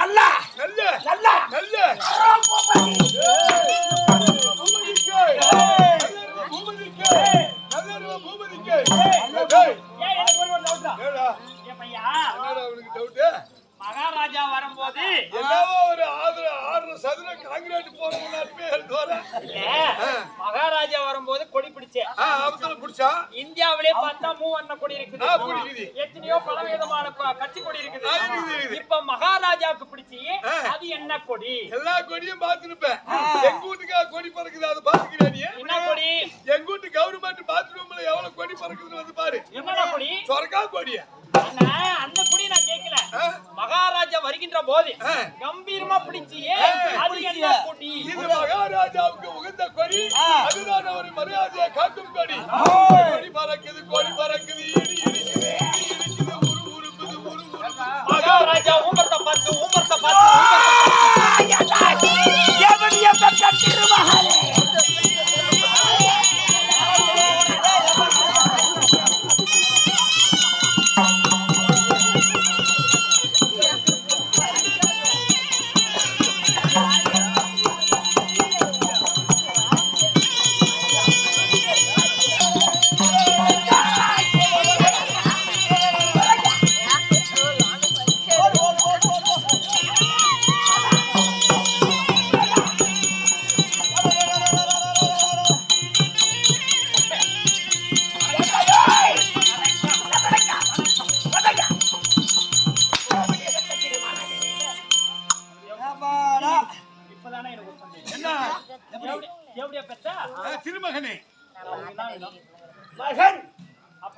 நல்ல நல்ல நல்ல நல்ல அறம் மகாராஜா வரும்போது ஒரு ஆறு ஆறு சதுர காங்கிரீட் இல்ல, மகாராஜா வரும்போது கொடி பிடிச்சேன். புடிச்சா? இந்தியாவிலே பார்த்தா மூவண்ண கொடி இருக்குது. எத்தனையோ பலவிதமான கட்சி கொடி இருக்குது. இப்ப மகாராஜாவுக்கு பிடிச்சி. அது என்ன கொடி? எல்லா கொடியும் பார்த்துருப்பேன். எங்க வீட்டுக்கா கொடி பறக்குது அதை பாத்துக்கிறா நீ. என்ன கொடி? எங்க வீட்டு கவர்மெண்ட் பாத்ரூம்ல எவ்வளவு கொடி பறக்குதுன்னு வந்து பாரு. என்னடா கொடி? சொரக்கா கொடியா. வருகின்ற போது. கம்பீரமா கொடி இது மகாராஜாவுக்கு உகந்த கொடி. அதுதான் ஒரு மரியாதையை காட்டும் கொடி.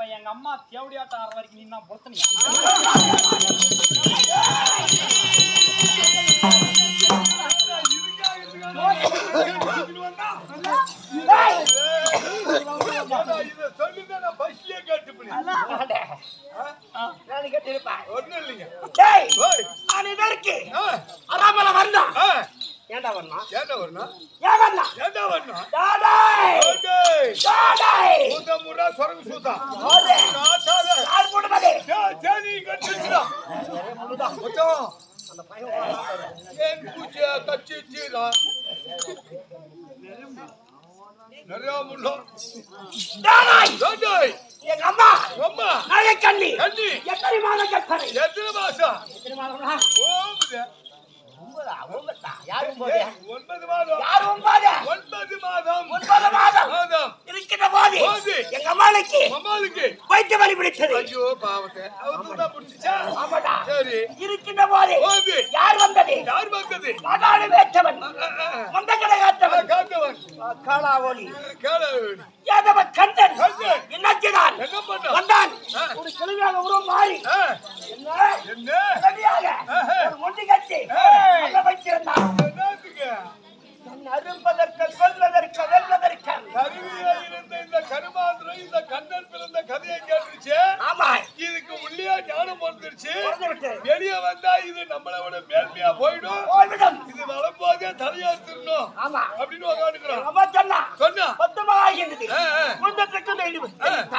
அப்ப எங்க அம்மா தேவடியாட்டம் ஆடுற வரைக்கும் நீ தான் வந்தா கேட்டிருப்பேன் ஒண்ணும் இல்லைங்க. டேய் ஓய், ஏன்டா வரணும் ஏன்டா வரணும்? ஏன் வந்தான் ஏன்டா வரணும்? டாடாய் ஓடேய், டாடாய் சூதா முறா, சொரங்கு சூதா. ஓடே நாட்டாத. யார் போடுவது ஏய், தேனீ கடிச்சிருச்சுடா. மச்சான், அந்த பையன் ஏன் பூச்சியை கடிச்சிருச்சுடா? நிறைய முள்ளம். டாடாய் ஏண்டேய், எங்க அம்மா அம்மா, நாயக்கண்ணி கண்ணி, எத்தனை மாதம் கற்பனை எத்தனை மாசம்? எத்தனை ஓம்புது. ஒன்பதா? மாதம். யார் ஒன்பது? ஒன்பது மாதம். ஒன்பது மாதம். மாதம். இருக்கின்ற போது. எங்க அம்மாளுக்கு அம்மாளுக்கு. வைத்திய வலி பிடித்தது ஐயோ பாவத்தை. அவருக்கு தான் பிடிச்சிச்சா? ஆமாடா. சரி. இருக்கின்ற போது யார் வந்தது? யார் வந்தது? பாதாள வேற்றவன் மந்த கடகாத்தவன் காத்தவன். காளாவொலி. கேள யாதவ கண்டன் கண்டன். என்னாச்சினான் என்ன பண்ண? வந்தான். ஒரு கிழமையாக உருவம் மாறி என்ன. ஒரு முண்டி கட்டி வைத்திருந்தான். அரும்பதற்கு கொல்வதற்கு வெல்வதற்கு. கருவியா இருந்த இந்த கருமாந்திரம் இந்த கண்ணன் பிறந்த கதையை கேட்டுச்சு ஆமா. இதுக்கு உள்ளே ஞானம் வந்துருச்சு. வெளியே வந்தா இது நம்மளை விட போயிடும். இது வரும்போதே தலையாத்திரணும் ஆமா. அப்படின்னு உக்காந்துக்கிறான் வேண்டும் அந்த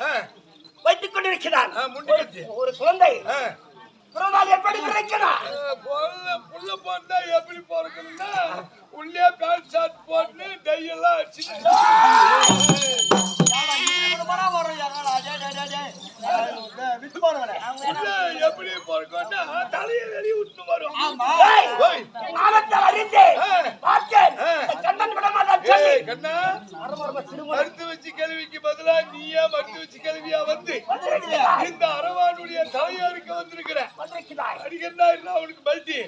ஆ, வைத்துக் கொண்டிருக்கிறான். ஒரு- குழந்தை. பிறந்தால் எப்படி கிடைக்கிறான் புள்ள போட்டா எப்படி பிறக்கணும்னா உள்ளே பேண்ட் ஷர்ட் போட்டு டை எல்லாம் எப்படி பிறக்கணும்னா தலையை வெளியே விட்டு வரும் அறிந்து ஆ. பார்த்தேன் ஆ. இந்த கண்ணன் விட மாட்டான் சொல்லி ஏய் கண்ணா மருத்து வச்சு கேள்விக்கு பதிலா நீயே மருத்து வச்சு கேள்வியா வந்து. இந்த அரவானுடைய தலையாருக்கு வந்திருக்கிற. அடிக்கிறதா இருந்தா அவனுக்கு பல்ட்டி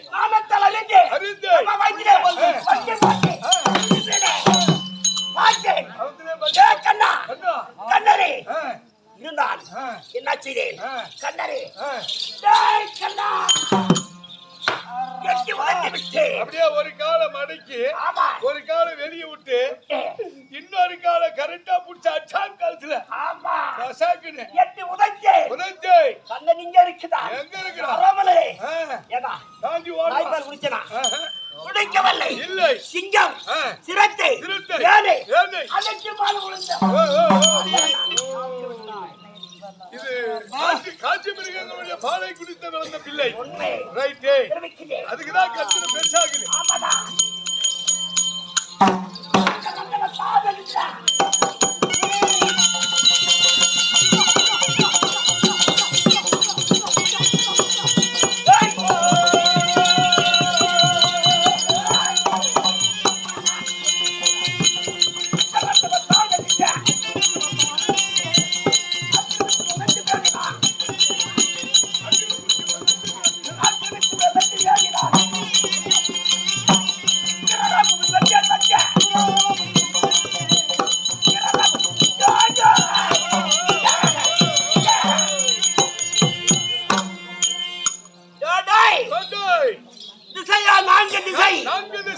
ஏய், கண்ணா கண்ணா. கண்ணரே ஆ, என்ன செய்தேன். கண்ணரே கண்ணா. அப்படியே ஒரு காலை மடக்கி ஒரு காலை வெளியே விட்டு இருக்குது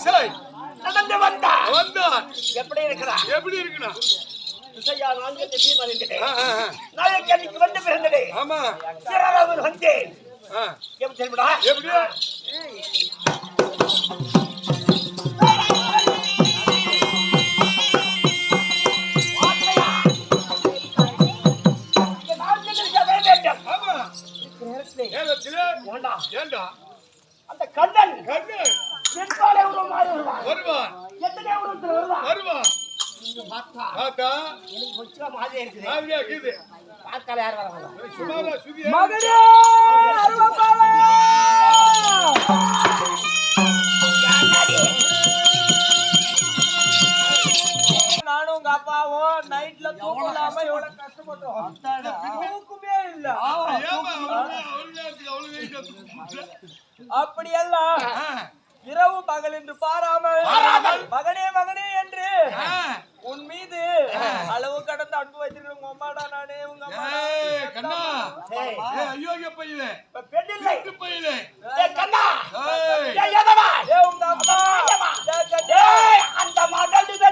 திசை நடந்து வந்தா வந்தான் எப்படி இருக்கிறா எப்படி திசை மறைந்தது ஆ, ஆ, ஆ. நாயக்கனுக்கு வந்து பிறந்தது. ஆமா. சிறரவன் வந்தேன். எப்படி தெரியுமா? எப்படி? நான்கு திசை வேண்டும் ஆமா நேரத்திலே. வேண்டாம். ஏண்டா? அந்த கண்ணன். கண்ணன். பிற்காலை உருவமாய் வருவான் வருவான் எத்தனை உருவத்தில் வருவான் வருவான் மகனே நைட்ல தூங்கலாம எவ்வளவு கஷ்டப்பட்டோம். இல்ல. அப்படியெல்லாம் இரவு பகல் என்று பாராமல். மகனே மகனே என்று. உன் மீது அளவு கடந்த அன்பு வைத்திருக்கிற உங்க அம்மாடா நானே உங்க கண்ணா. அயோக்கிய பையலே இப்ப பெண் இல்லை திருட்டு பையலே கண்ணா? ஏ உங்க அம்மா. அந்த மகள் இதை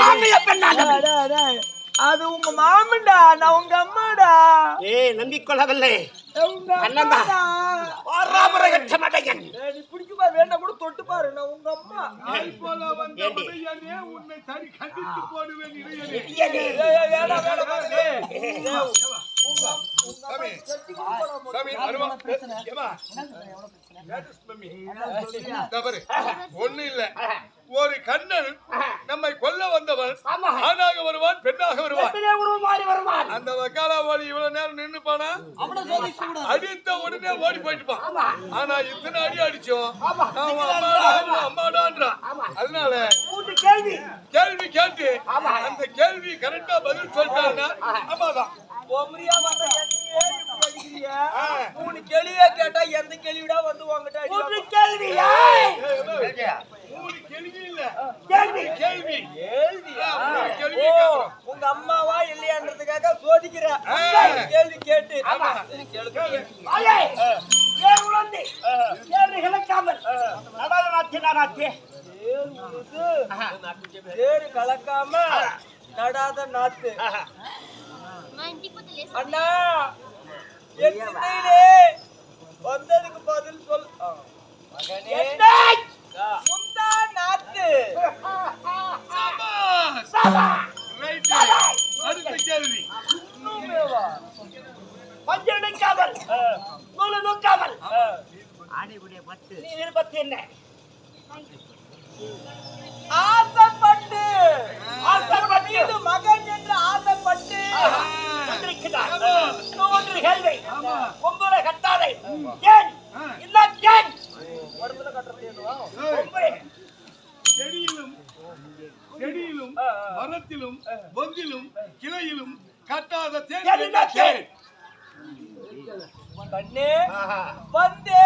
மாமிய பெண்ணாக. அது உங்க மாமன்டா நான் உங்க அம்மாடா. ஏய் நம்பிக்கொள்ளவில்லை. உன்னை தனி கண்டித்து போடுவேன் ஒண்ணு இல்ல. ஒரு கண்ணன் நம்மை கொல்ல வந்தவன். ஆணாக வருவான் பெண்ணாக வருவான். அந்த வக்காலா ஓடி இவ்வளவு நேரம் நின்னு போனா அடித்த உடனே ஓடி போயிட்டுப்பான். ஆனா இத்தனை அடி அடிச்சோம். அம்மாடான்றான். அதனால கேள்வி. கேள்வி கேட்டு. அந்த கேள்வி கரெக்டா பதில் சொல்லிட்டாங்கன்னா அம்மாதான். பொம்பரியா வந்தா என்னையே இப்படி அடிக்கிறிய? ஆ. மூணு கேள்வியே கேட்டா எந்த கேள்விடா வந்து உன்கிட்ட அடி மூன்று வாங்க? கேள்வி ஏய்! ஏய், ஏய், மூணு கேள்வி இல்ல கேள்வி கேள்வி கேள்வியா? ஆ, மூணு கேள்வி ஓ, கேட்கிறோம். உங்க அம்மாவா இல்லையான்றதுக்காக சோதிக்கிற ஆ. கேள்வி கேட்டு ஆமா. சரி, கேளு. ஆயே! ஏன் உழந்து? ஏன் இழக்காமல்? நடன நாட்டினா நாட்டி. ஏன் உனக்கு தேரு கலக்காம நடாத நாத்து ஆஹா. அண்ணா என் சிந்தையிலே வந்ததுக்கு பதில் சொல் ஆ. மகனே என்னை! முந்தா நாத்து. அடுத்த கேள்வி. இன்னுமேவா? பஞ்சு இணைக்காமல், நூலு நூக்காமல். ஆ. நீ விருப்பத்து என்ன? ஆசைப்பட்டு. ஆசைப்பட்டு. மகன் என்று ஆசைப்பட்டு. கேள்வி. கொம்புல கட்டாதை ஏன். இல்ல ஏன்? செடியிலும் செடியிலும் மரத்திலும் பொந்திலும் கிளையிலும் கட்டாத தேன் கண்ணே. வந்தே.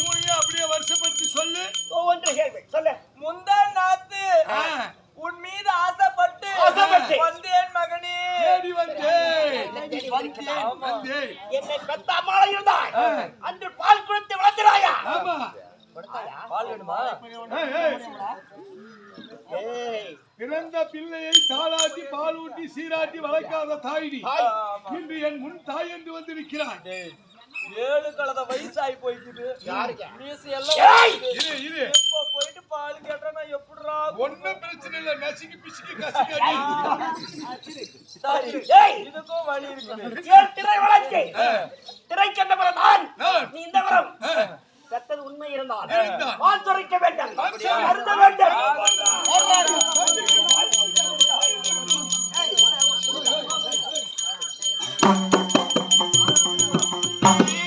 மூணையும் அப்படியே வருஷப்படுத்தி சொல்லு. கேள்வி சொல்லு. முந்தா நாத்து. உன் மீது ஆசைப்பட்டு வந்தேன் மகனே. தேடி வந்தேன். வந்தேன். என்னை பெத்த அம்மாவை இருந்தாய் அன்று பால் குடித்து வளர்த்தினாயா? ஆமா. பால் வேணுமா? ஏய், ஏய். ஏய், பிறந்த பிள்ளையை தாளாட்டி பாலூட்டி சீராட்டி வளர்க்காத தாயினி. தாய். இன்று என் முன் தாய் என்று வந்திருக்கிறாய். டேய், ஏழு கலத வயசாகி போய்க்குது யாருக்கு? மீசு எல்லாம் போயிட்டு பால் கேட்டா நான் எப்படிடா ஒண்ணும் பிரச்சனை இல்ல. நசுக்கி பிசுக்கி கசுக்கி! இதுக்கும் வழி இருக்குது திரை வளர்ச்சி! திரை சென்றவரம் நான். நான். நீ இந்த வரம். ஆ, பெற்றது உண்மை இருந்தால். வான் துரைக்க வேண்டும். அருந்த வேண்டும். ஐயா,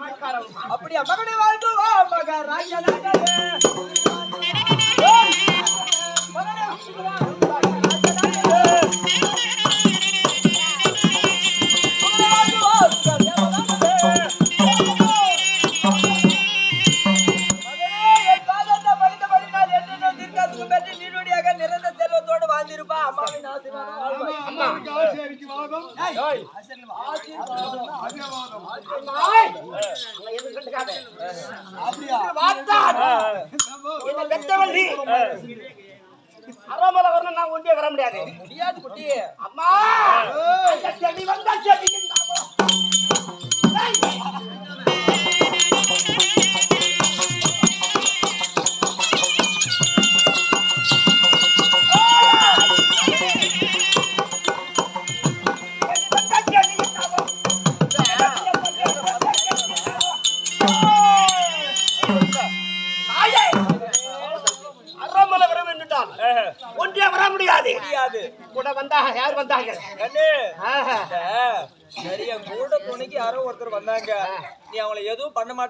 அப்படியா? மகனே வாழ்த்துவா மகராஜனாகவே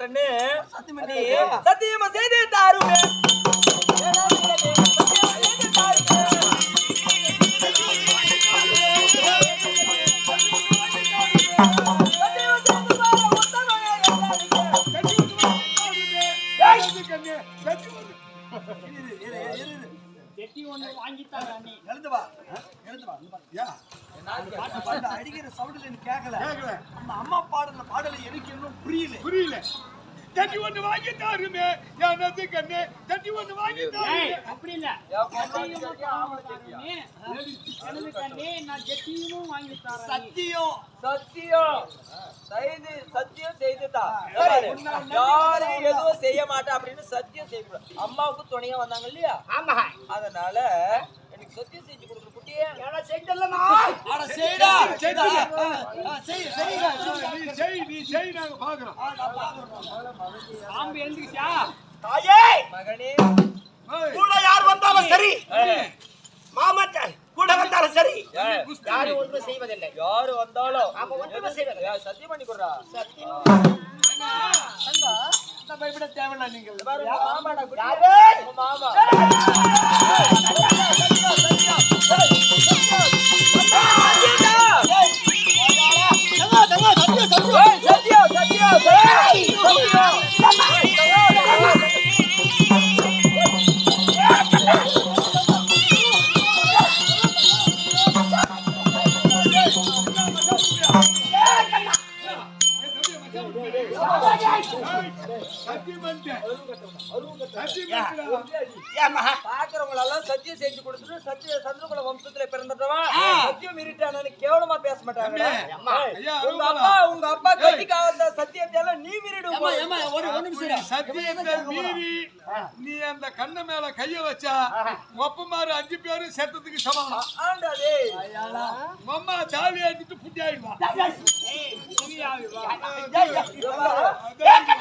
மாட்டேன்னு சத்தியம் சத்தியம் செய்து சத்தியம் செய்துதா யாரும் எதுவும் செய்ய மாட்டேன் அப்படின்னு சத்தியம் செய்யக்கூடாது. அம்மாவுக்கு துணையா வந்தாங்க இல்லையா? ஆமா. அதனால எனக்கு சத்தியம் செஞ்சு கொடுக்குற குட்டியே. ஏன்னா செஞ்சல்லமா அட செய்டா. செய்டா. கூட வந்தாலும் சரி யாரும் ஒன்றும் செய்வதில்லை. யாரு வந்தாலும் ஆமா, ஒன்றுமே செய்வதில்லை. சத்தியம் பண்ணி கொடுறா. நம்ம இப்படி தேவையில்லை நீங்கள். மாமா. சத்தியமன்ட்டு சத்தியமன்ட்டுடா ஏம்மா? பாக்குறவங்க எல்லாம் சத்தியம் செஞ்சு கொடுத்துட்டு சத்திய சந்திரகுல வம்சத்துல பிறந்தவன் சத்தியம் மீறிட்டானு கேவலமா பேச மாட்டாங்க உங்க. அப்பா உங்க அப்பா கட்டிக்காத சத்தியத்தை எல்லாம் நீ மீறிடு ஏமா ஏமா ஒரு ஒரு நிமிஷம் இரு. சத்தியத்தை மீறி நீ அந்த கண்ண மேல கைய வச்சா ஒப்பமாறு அஞ்சு பேரும் செத்ததுக்கு சமாளம் அம்மா தாலி எடுத்துட்டு புட்டி ஆயிடுவா இங்க பாரு.